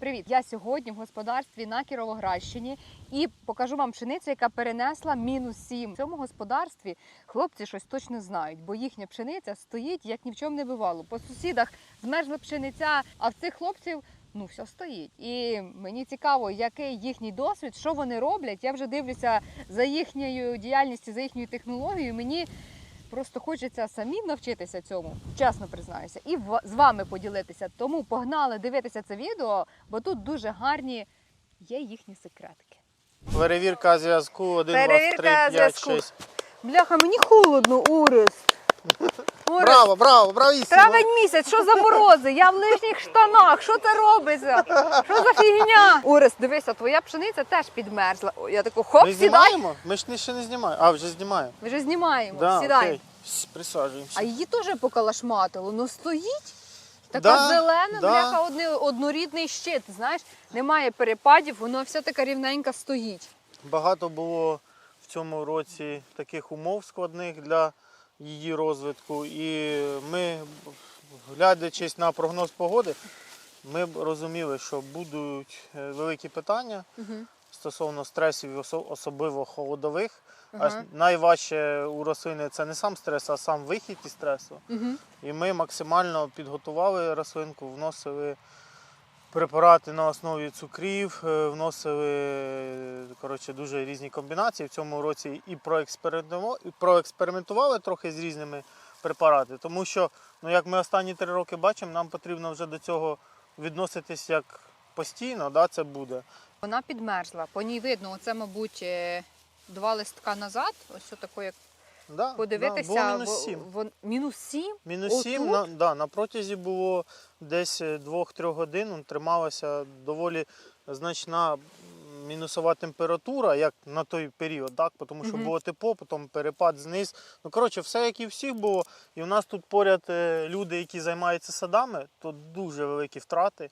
Привіт! Я сьогодні в господарстві на Кіровоградщині і покажу вам пшеницю, яка перенесла мінус 7. В цьому господарстві хлопці щось точно знають, бо їхня пшениця стоїть як ні в чому не бувало. По сусідах змерзла пшениця, а в цих хлопців ну все стоїть. І мені цікаво, який їхній досвід, що вони роблять. Я вже дивлюся за їхньою діяльністю, за їхньою технологією. Мені Просто хочеться самим навчитися цьому, чесно признаюся, і з вами поділитися. Тому погнали дивитися це відео, бо тут дуже гарні є їхні секретики. Перевірка зв'язку 1, 2, Перевірка 3, 5, зв'язку. 6. Бляха, мені холодно. Орест, Браво, браво, бравісімо. Травень місяць, що за морози? Я в лижніх штанах. Що це робиться? Що за фігня? Орест, дивися, твоя пшениця теж підмерзла. Я таку хоп, Ми сідай. знімаємо? Ми ж не- ще не знімаємо. А, вже знімаємо. Ми вже знімаємо. Да, сідай. окей. Присаджуємося. А її теж покалашматило, ну стоїть. Така Да, зелена, да. бляха, одни, однорідний щит. Знаєш, немає перепадів, воно все така рівненька стоїть. Багато було в цьому році таких умов складних для її розвитку. І ми, глядячись на прогноз погоди, ми б розуміли, що будуть е, великі питання стосовно стресів, особливо холодових. А найважче у рослини це не сам стрес, а сам вихід із стресу. Угу. І ми максимально підготували рослинку, вносили препарати на основі цукрів, е, вносили коротше, дуже різні комбінації. В цьому році і проекспериментували, і проекспериментували трохи з різними препаратами. Тому що, ну, як ми останні три роки бачимо, нам потрібно вже до цього відноситись як постійно, да, це буде. Вона підмерзла. По ній видно, оце, мабуть, е, два листка назад. Ось тако, як Да, подивитися. Да, мінус во- 7. вон- мінус сім? Мінус 7, на, да, на протязі було десь 2-3 годин ну, трималася доволі значна мінусова температура, як на той період, так? тому що Мгм. було тепло, потім перепад зниз. Ну, коротше, все як і всіх було. І у нас тут поряд е, люди, які займаються садами, то дуже великі втрати.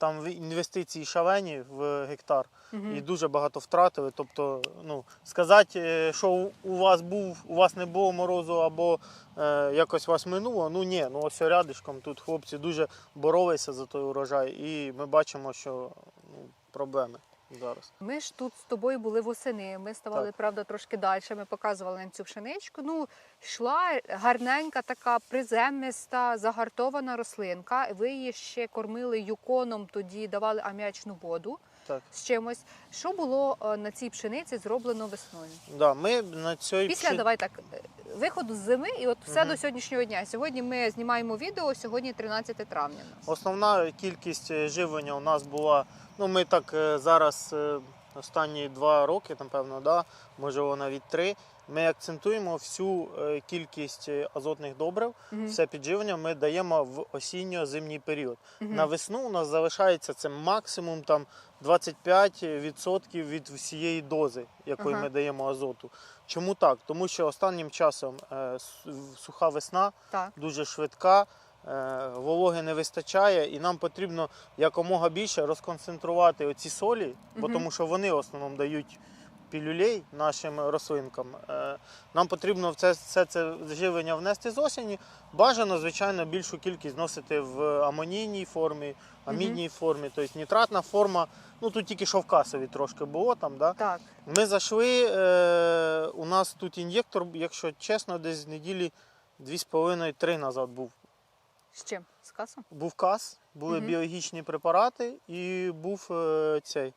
Там інвестиції шалені в гектар угу. і дуже багато втратили. Тобто, ну сказати, е, що у- у вас був, у вас не було морозу або е, якось вас минуло. Ну ні, ну ось рядишком тут хлопці дуже боролися за той урожай, і ми бачимо, що ну, проблеми зараз. Ми ж тут з тобою були восени. Ми ставали, Так. правда, трошки далі. Ми показували нам цю пшеничку. Ну, йшла гарненька, така приземиста, загартована рослинка. Ви її ще кормили юконом, тоді давали аміачну воду Так. з чимось. Що було е, на цій пшениці зроблено весною? Да, ми на цій Після пши- давай так виходу з зими, і от все Мгм. до сьогоднішнього дня. Сьогодні ми знімаємо відео. Сьогодні 13 травня. Основна кількість е, живлення у нас була. Ну, ми так е, зараз е, останні два роки, напевно, да, можливо, навіть три. Ми акцентуємо всю е, кількість азотних добрив, Мгм. все підживлення ми даємо в осінньо-зимній період. Мгм. На весну у нас залишається це максимум там 25% від всієї дози, якої Ага. ми даємо азоту. Чому так? Тому що останнім часом е, суха весна Так. дуже швидка, вологи не вистачає, і нам потрібно якомога більше розконцентрувати оці солі, бо тому що вони в основному дають пілюлей нашим рослинкам. Е, Нам потрібно в це, все це живлення внести з осені. Бажано, звичайно, більшу кількість вносити в амонійній формі, амідній формі, тобто нітратна форма. Ну тут тільки що в касові трошки було там. Да? Так. Ми зайшли. Е, у нас тут ін'єктор, якщо чесно, десь з неділі 2,5-3 назад був. З чим? З касом? Був кас, були угу. біологічні препарати і був е, цей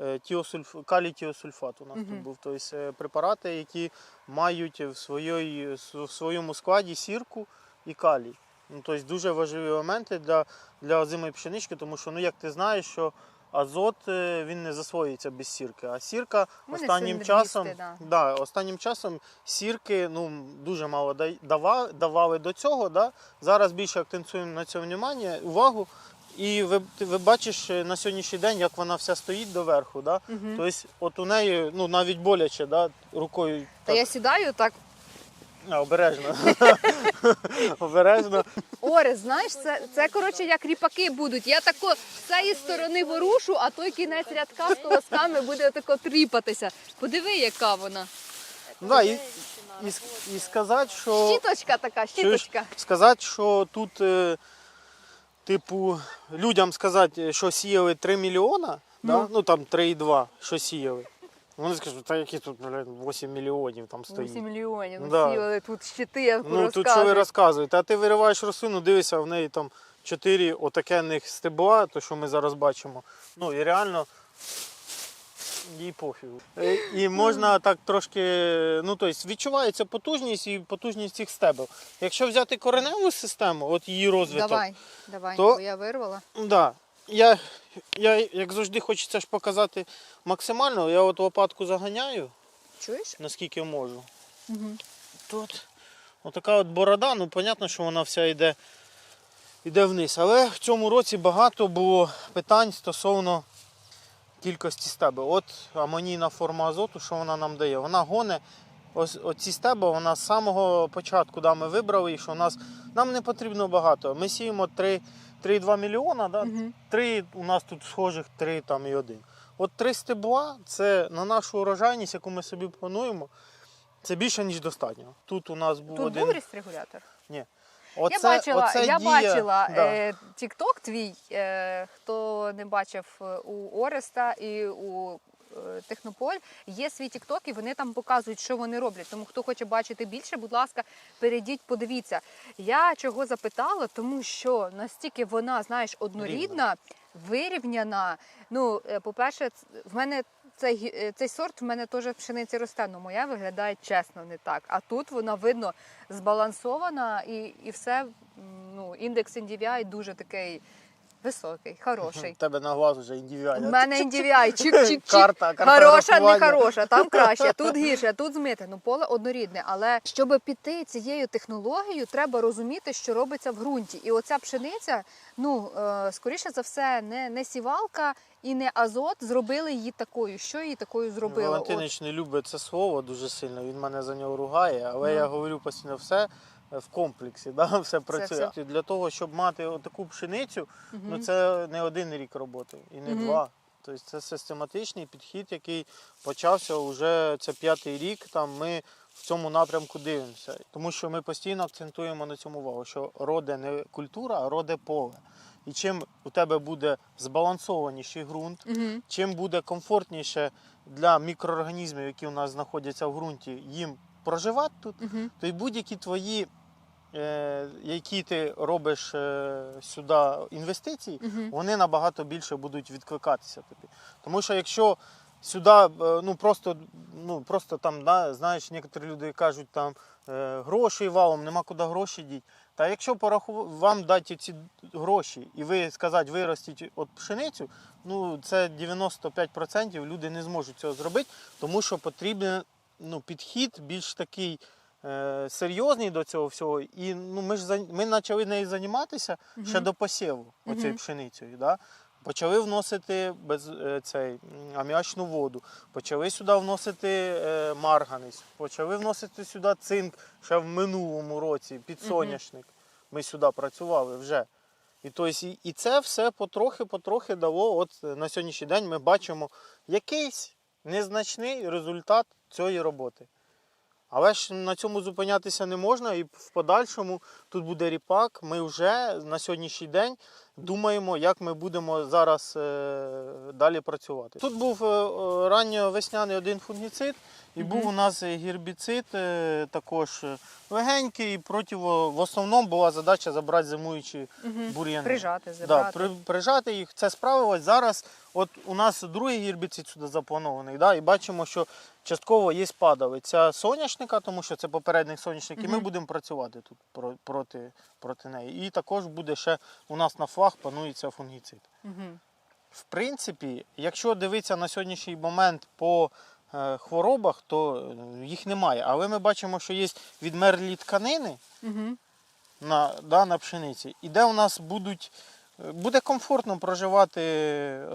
е, тіосульф, калій тіосульфат у нас Мгм. тут був. Тобто е, препарати, які мають в, своєї, в своєму складі сірку і калій. Ну, тобто дуже важливі моменти для, для озимої пшенички, тому що, ну, як ти знаєш, що азот е, він не засвоюється без сірки. А сірка Вони останнім часом, да. да, останнім часом сірки ну, дуже мало дай- дава- давали до цього. Да? Зараз більше акцентуємо на цьому внимання, увагу. І ви, ти- ви бачиш е, на сьогоднішній день, як вона вся стоїть доверху. Да? Мгм. Тобто, от у неї ну, навіть боляче, да? рукою. Та Так, я сідаю так. А, обережно. обережно. Ори, знаєш, це, це коротше як ріпаки будуть. Я тако з цієї сторони ворушу, а той кінець рядка з колосками буде тако тріпатися. Подиви, яка вона. Да, і, і, с- і сказати, що. Щіточка така, Чуєш? щіточка. Сказати, що тут е, типу, людям сказати, що сіяли 3 мільйона, да? Ну. ну там 3,2, що сіяли. Вони скажуть, та які тут, блядь, 8 мільйонів там стоїть. 8 мільйонів. Ну, Да. сіли тут щити, Ну тут що ви розказуєте? А ти вириваєш рослину, дивишся, в неї там 4 отакенних стебла, то що ми зараз бачимо. Ну і реально їй пофігу. Е, І можна так трошки, ну тобто відчувається потужність і потужність цих стебел. Якщо взяти кореневу систему, от її розвиток, Давай, давай, То- бо я вирвала. Да. Я, я як завжди хочеться ж показати максимально, я от лопатку заганяю, Чуєш? наскільки можу. Угу. Тут отака от борода, ну понятно, що вона вся йде, йде вниз. Але в цьому році багато було питань стосовно кількості стебел. От амонійна форма азоту, що вона нам дає? Вона гоне ось оці стебла, вона з самого початку да, ми вибрали, і що у нас нам не потрібно багато. Ми сіємо 3 3,2 мільйона, да? Угу. Три у нас тут схожих, три там і один. От 3 стебла це на нашу урожайність, яку ми собі плануємо, це більше, ніж достатньо. Тут у нас був Тут один. був регулятор. Оце, я бачила, оце я дія, бачила да. е, тікток твій, е, хто не бачив е, у Ореста і у Технополь, є свій TikTok, і вони там показують, що вони роблять. Тому хто хоче бачити більше, будь ласка, перейдіть, подивіться. Я чого запитала, тому що настільки вона, знаєш, однорідна, вирівняна. Ну, е, по-перше, в мене цей, е, цей сорт в мене теж в пшениці росте, але моя виглядає чесно не так. А тут вона видно збалансована і, і все. Ну, індекс NDVI дуже такий високий, хороший. У тебе на глаз вже У індивідуально. мене NDVI, чик-чик-чик. Карта, карта Хороша, не хороша, там краще, тут гірше, тут змите. Ну поле однорідне. Але щоб піти цією технологією, треба розуміти, що робиться в ґрунті. І оця пшениця, ну е, скоріше за все, не, не сівалка і не азот зробили її такою. Що її такою зробили? Валентинич не любить це слово дуже сильно, він мене за нього ругає, але Ну. я говорю постійно все в комплексі, да? все працює. все. Для того, щоб мати таку пшеницю, От, ну це не один рік роботи і не Мгм. два. Тобто це систематичний підхід, який почався вже це п'ятий рік. Там ми в цьому напрямку дивимося. Тому що ми постійно акцентуємо на цьому увагу, що роде не культура, а роде поле. І чим у тебе буде збалансованіший ґрунт, Мгм. чим буде комфортніше для мікроорганізмів, які у нас знаходяться в ґрунті, їм проживати тут, Мгм. то й будь-які твої, е, які ти робиш е, сюди інвестиції, Мгм. вони набагато більше будуть відкликатися тобі. Тому що якщо сюди, е, ну просто, ну просто там, да, знаєш, некоторі люди кажуть, там е, грошей валом, нема куди гроші діти. Та якщо пораху... вам дати ці гроші і ви сказати, виростіть от пшеницю, ну це 95% люди не зможуть цього зробити, тому що потрібен ну, підхід більш такий е, серйозний до цього всього. І ну, ми ж за- ми почали нею займатися ще Мгм. до посіву оцією Мгм. пшеницею. Да? Почали вносити без, е, цей, м, аміачну воду, почали сюди вносити е, марганець, почали вносити сюди цинк ще в минулому році, підсоняшник. Ми сюди працювали вже. І, то есть, і, і це все потрохи-потрохи дало. От е, на сьогоднішній день ми бачимо якийсь незначний результат цієї роботи. Але ж на цьому зупинятися не можна, і в подальшому тут буде ріпак. Ми вже на сьогоднішній день думаємо, як ми будемо зараз е, далі працювати. Тут був е, е, ранньовесняний один фунгіцид, і Мгм. був у нас гербіцид також легенький. Противо, в основному була задача забрати зимуючі Мгм. бур'яни. Прижати, Да, при, прижати їх, це справилось. Зараз от у нас другий гербіцид сюди запланований, да, і бачимо, що частково є падалиця соняшника, тому що це попередник соняшник, і ми будемо працювати тут проти, проти неї. І також буде ще у нас на флаг панується фунгіцид. Угу. В принципі, якщо дивитися на сьогоднішній момент по е, хворобах, то е, їх немає. Але ми бачимо, що є відмерлі тканини угу. на, да, на пшениці, і де у нас будуть, е, буде комфортно проживати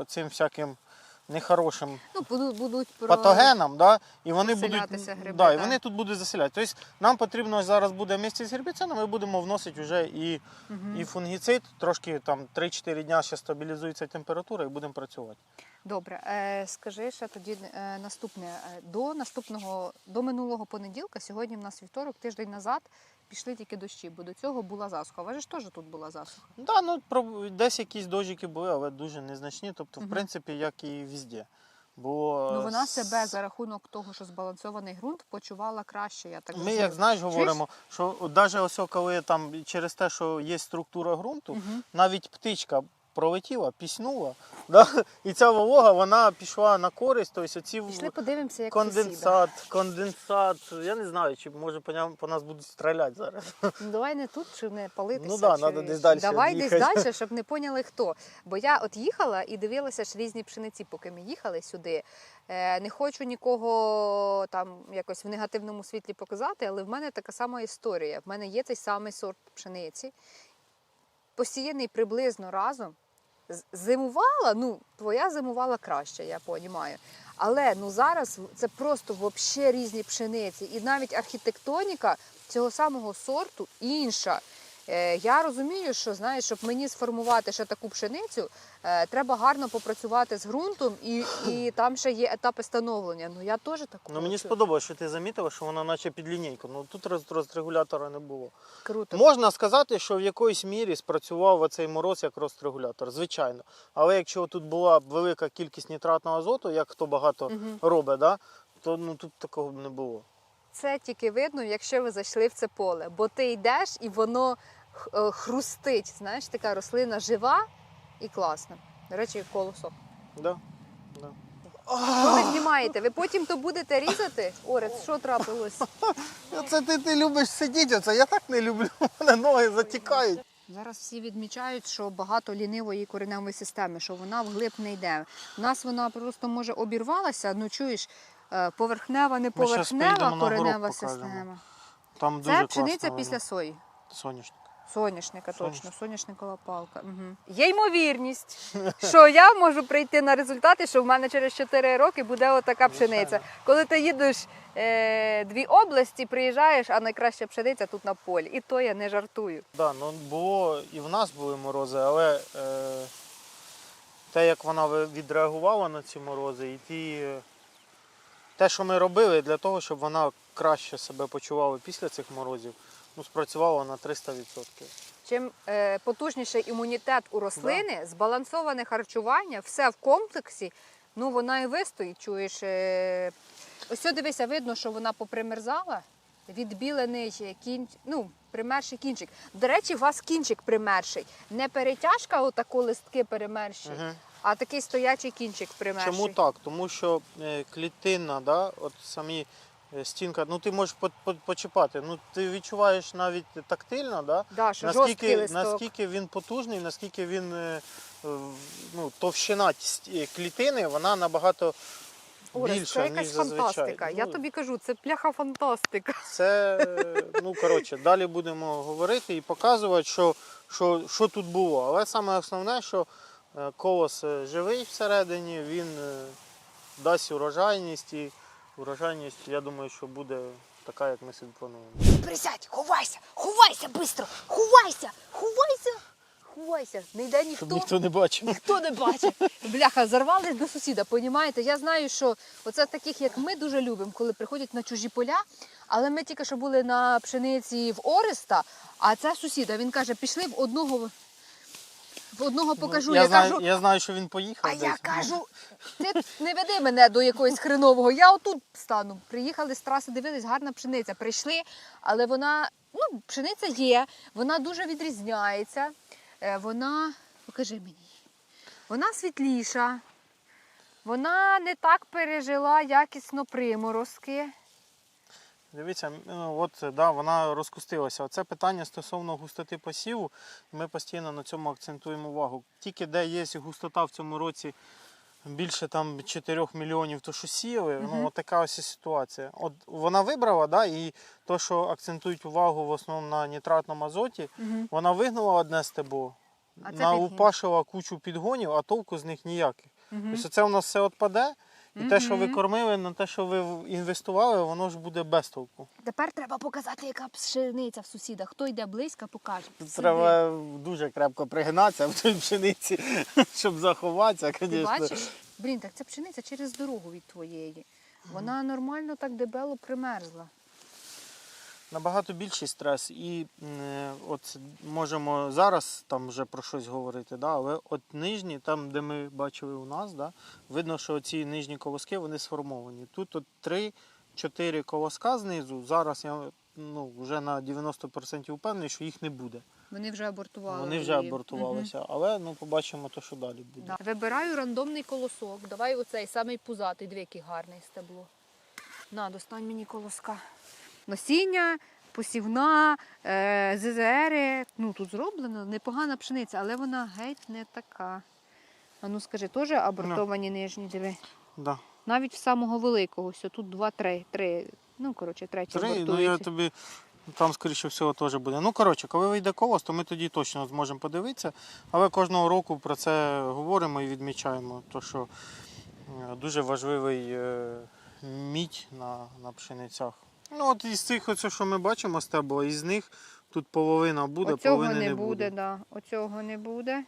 цим всяким нехорошим Ну, будуть, будуть про... патогенам, да, і вони будуть, гриби, да, і вони тут будуть заселяти. Тобто нам потрібно зараз буде місці з гербіцидом, ми будемо вносити вже і, Мгм. і фунгіцид, трошки там 3-4 дня ще стабілізується температура і будемо працювати. Добре, е, скажи ще тоді е, наступне. Е, До наступного, до минулого понеділка, сьогодні в нас вівторок, тиждень назад, пішли тільки дощі, бо до цього була засуха. Вважаєш, теж тут була засуха. Да, ну, про- десь якісь дожики були, але дуже незначні. Тобто, в Мгм. принципі, як і везде. Бо Ну вона себе за рахунок того, що збалансований ґрунт, почувала краще. Я так Ми, розумію. як знаєш, говоримо, що навіть ось коли там через те, що є структура ґрунту, Мгм. навіть птичка пролетіла, піснула, да? і ця волога вона пішла на користь. Тобто ці Пішли подивимося, як сусіда. конденсат, конденсат. Я не знаю, чи може по, ням- по нас будуть стріляти зараз. Ну, давай не тут, щоб не палитися. Ну да, чи- надо десь дальше Давай десь далі, щоб не поняли хто. Бо я от їхала і дивилася ж різні пшениці, поки ми їхали сюди. Е, не хочу нікого там якось в негативному світлі показати, але в мене така сама історія. В мене є цей самий сорт пшениці, посіяний приблизно разом. Зимувала, ну, твоя зимувала краще, я розумію. Але ну зараз це просто вообще різні пшениці. І навіть архітектоніка цього самого сорту інша. Е, я розумію, що знаєш, щоб мені сформувати ще таку пшеницю, е, треба гарно попрацювати з ґрунтом, і, і там ще є етапи становлення. Ну я теж таку. Ну мені хочу. сподобалось, що ти замітила, що вона наче під лінійку. Ну тут роз- розрегулятора не було. круто. Можна сказати, що в якоїсь мірі спрацював оцей мороз як розрегулятор, звичайно. Але якщо тут була велика кількість нітратного азоту, як хто багато Мгм. робить, да, то ну тут такого б не було. Це тільки видно, якщо ви зайшли в це поле, бо ти йдеш і воно хрустить. Знаєш, така рослина жива і класна. До речі, колосок. Да? Да. Що ви знімаєте? Ви потім то будете різати? Орець, що трапилось? Це ти, ти любиш сидіти, оце я так не люблю. У мене ноги затікають. Зараз всі відмічають, що багато лінивої кореневої системи, що вона вглиб не йде. У нас вона просто може обірвалася. Ну чуєш, е, поверхнева, не поверхнева коренева система. Там дуже Це пшениця після сої. соняшник. Соняшника, точно, Соняшник. соняшникова палка. Угу. Є ймовірність, що я можу прийти на результати, що в мене через 4 роки буде отака пшениця. Коли ти їдеш е, дві області, приїжджаєш, а найкраща пшениця тут на полі. І то я не жартую. Да, ну було і в нас були морози, але е, те, як вона відреагувала на ці морози, і ті, те, що ми робили для того, щоб вона краще себе почувала після цих морозів, ну, спрацювало на 300%. Чим е, потужніший імунітет у рослини, збалансоване харчування, все в комплексі, ну вона і вистоїть. Чуєш, е, ось сюди дивися, видно, що вона попримерзала. Відбілений кін... ну, примерший кінчик. До речі, у вас кінчик примерший. Не перетяжка, отако листки перемерші, Мгм. а такий стоячий кінчик примерший. Чому так? Тому що е, клітинна, да, от самі стінка, ну ти можеш по- по- почіпати, ну ти відчуваєш навіть тактильно, да, Да, що жорсткий наскільки, листок. наскільки він потужний, наскільки він е, е, ну, товщина клітини, вона набагато Орес, більша, це якась зазвичай. фантастика. Я Ну, тобі кажу, це пляха фантастика. Це, е, ну коротше, далі будемо говорити і показувати, що, що, що тут було. Але саме основне, що е, колос е, живий всередині, він е, дасть урожайність і урожайність, я думаю, що буде така, як ми собі плануємо. Присядь, ховайся, ховайся швидко, ховайся, ховайся, ховайся. Не йде ніхто. Щоб ніхто не бачив. Ніхто не бачить. Бляха, зарвались до сусіда, понімаєте? Я знаю, що оце таких, як ми, дуже любимо, коли приходять на чужі поля. Але ми тільки що були на пшениці в Ореста, а це сусіда. Він каже, пішли в одного. Одного покажу. Ну, я, я знаю, кажу, я знаю, що він поїхав. а десь. я кажу, ти не веди мене до якогось хренового. Я отут стану. Приїхали з траси, дивились, гарна пшениця. Прийшли, але вона, ну, пшениця є, вона дуже відрізняється. Е, Вона, покажи мені, вона світліша, вона не так пережила якісно приморозки. Дивіться, ну, от да, вона розкустилася. Оце питання стосовно густоти посіву. Ми постійно на цьому акцентуємо увагу. Тільки де є густота в цьому році більше там 4 мільйонів, то що сіяли, Мгм. ну от така ось ситуація. От вона вибрала, да, і то, що акцентують увагу в основному на нітратному азоті, вона вигнала одне стебло, наупашила кучу підгонів, а толку з них ніяких. Тобто це у нас все відпаде, і те, що ви кормили, на те, що ви інвестували, воно ж буде без толку. Тепер треба показати, яка пшениця в сусіда. Хто йде близько, покаже. Тут треба дуже крепко пригнатися в той пшениці, щоб заховатися, Ти бачиш? Блін, так ця пшениця через дорогу від твоєї. Вона нормально так дебело примерзла. Набагато більший стрес, і е, от можемо зараз там вже про щось говорити, да, але от нижні, там, де ми бачили у нас, да, видно, що ці нижні колоски вони сформовані. Тут от 3-4 колоска знизу. Зараз я ну, вже на 90% впевнений, що їх не буде. Вони вже абортували. Вони вже абортувалися, але ну, побачимо, то, що далі буде. Да. Вибираю рандомний колосок. Давай оцей самий пузатий, дві який гарний стебло. На, достань мені колоска. Насіння, посівна, е, ЗЗРи. Ну тут зроблено непогана пшениця, але вона геть не така. А ну скажи, теж абортовані нижні диви. Да. Навіть в самого великого, ось тут два-три. Три. Ну, коротше, третій Три, ну я тобі там, скоріше всього, теж буде. Ну, коротше, коли вийде колос, то ми тоді точно зможемо подивитися. Але кожного року про це говоримо і відмічаємо. То, що е, дуже важливий е, мідь на, на пшеницях. Ну, от із цих, оце, що ми бачимо стебла, із них тут половина буде, Оцього половина не не буде, буде. да. Оцього не буде.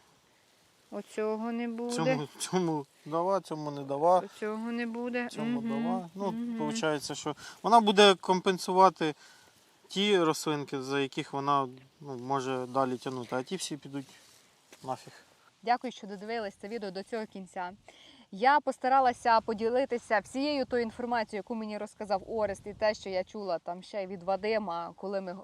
Оцього не буде. Цьому, цьому дава, цьому не дава. Оцього не буде. цьому Мгм, дала. Ну, мгм. виходить, що вона буде компенсувати ті рослинки, за яких вона ну, може далі тягнути, а ті всі підуть нафіг. Дякую, що додивились це відео до цього кінця. Я постаралася поділитися всією тою інформацією, яку мені розказав Орест, і те, що я чула там ще й від Вадима, коли ми е,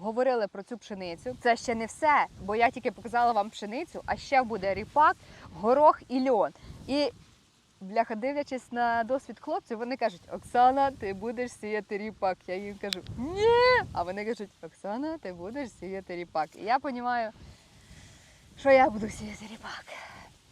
говорили про цю пшеницю. Це ще не все, бо я тільки показала вам пшеницю, а ще буде ріпак, горох і льон. І бляха, дивлячись на досвід хлопців, вони кажуть: Оксана, ти будеш сіяти ріпак. Я їм кажу, ні. А вони кажуть, Оксана, ти будеш сіяти ріпак. І я розумію, що я буду сіяти ріпак.